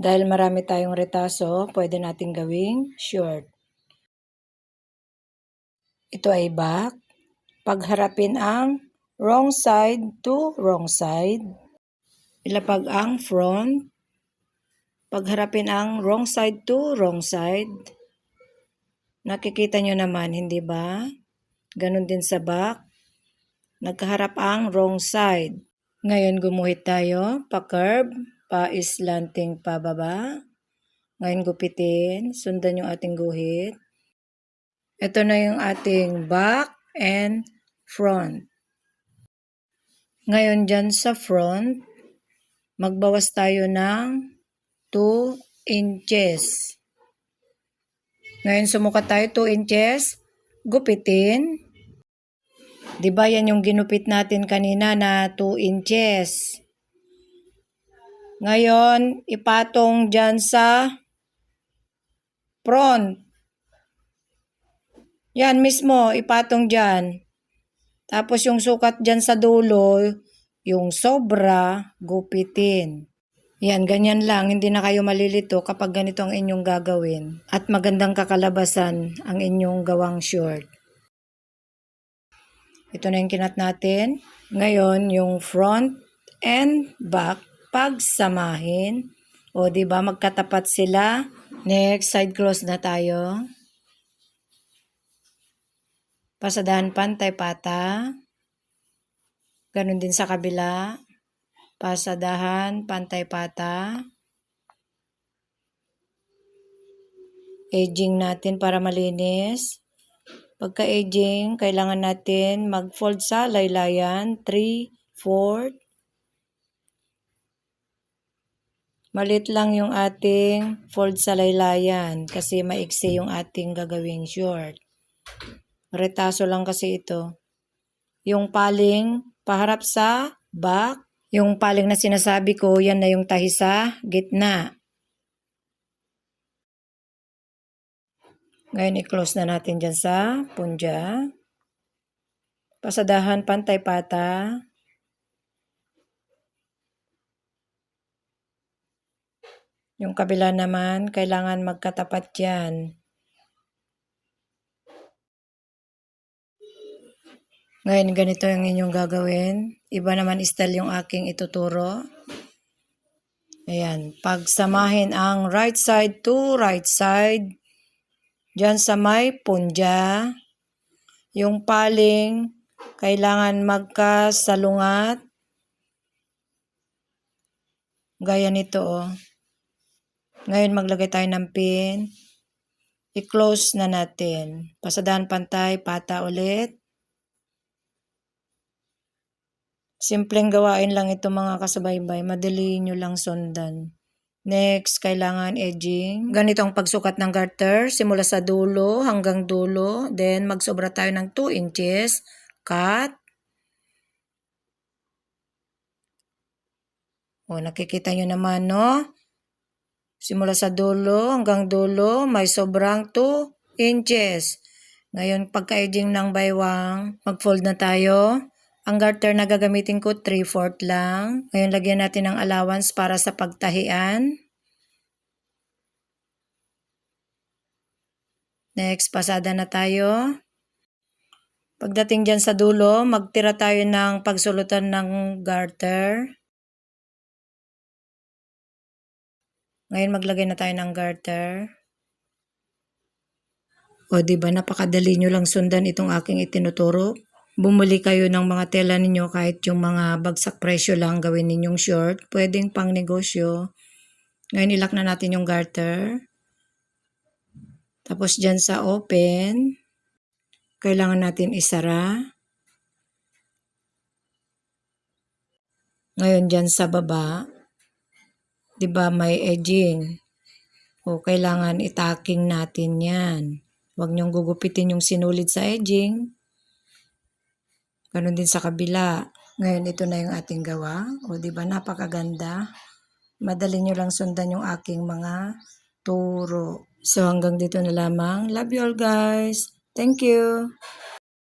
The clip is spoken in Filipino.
Dahil marami tayong retaso, pwede natin gawing short. Ito ay back. Pagharapin ang wrong side to wrong side. Ilapag ang front. Pagharapin ang wrong side to wrong side. Nakikita nyo naman, hindi ba? Ganon din sa back. Nagkaharap ang wrong side. Ngayon gumuhit tayo, pa-curve, pa-slanting pababa. Ngayon gupitin, sundan yung ating guhit. Ito na yung ating back and front. Ngayon dyan sa front, magbawas tayo ng 2 inches. Ngayon sumukat tayo 2 inches, gupitin. 'Di ba yan yung ginupit natin kanina na 2 inches. Ngayon, ipatong dyan sa front. Yan mismo, ipatong dyan. Tapos yung sukat dyan sa dulo, yung sobra, gupitin. Yan, ganyan lang. Hindi na kayo malilito kapag ganito ang inyong gagawin. At magandang kakalabasan ang inyong gawang short. Ito na yung kinat natin. Ngayon, yung front and back, pagsamahin. O, di ba magkatapat sila. Next, side close na tayo. Pasadahan pantay pata. Ganon din sa kabila. Pasadahan pantay pata. Edging natin para malinis. Pagka-edging, kailangan natin mag-fold sa laylayan. 3, 4. Malit lang yung ating fold sa laylayan kasi maiksi yung ating gagawing short. Retaso lang kasi ito. Yung paling paharap sa back. Yung paling na sinasabi ko, yan na yung tahi sa gitna. Ngayon, i-close na natin dyan sa punja. Pasadahan, pantay pata. Yung kabila naman, kailangan magkatapat yan. Ngayon, ganito yung inyong gagawin. Iba naman style yung aking ituturo. Ayan. Pagsamahin ang right side to right side. Diyan sa may punja, yung paling kailangan magkasalungat. Gaya nito oh. Ngayon maglagay tayo ng pin. I-close na natin. Pasadahan pantay, pata ulit. Simpleng gawain lang ito mga kasabaybay. Madali nyo lang sundan. Next, kailangan edging. Ganito ang pagsukat ng garter. Simula sa dulo hanggang dulo. Then, magsobra tayo ng 2 inches. Cut. O, nakikita nyo naman, no? Simula sa dulo hanggang dulo, may sobrang 2 inches. Ngayon, pagka-edging ng baywang, mag-fold na tayo. Ang garter na gagamitin ko, 3-4 lang. Ngayon, lagyan natin ng allowance para sa pagtahian. Next, pasada na tayo. Pagdating dyan sa dulo, magtira tayo ng pagsulutan ng garter. Ngayon, maglagay na tayo ng garter. O, di ba napakadali nyo lang sundan itong aking itinuturo bumuli kayo ng mga tela ninyo kahit yung mga bagsak presyo lang gawin ninyong short, pwedeng pang negosyo. Ngayon ilak na natin yung garter. Tapos dyan sa open, kailangan natin isara. Ngayon dyan sa baba, 'di ba may edging? O kailangan itaking natin 'yan. Huwag niyong gugupitin yung sinulid sa edging. Ganon din sa kabila. Ngayon, ito na yung ating gawa. O, di ba napakaganda. Madali nyo lang sundan yung aking mga turo. So, hanggang dito na lamang. Love you all guys. Thank you.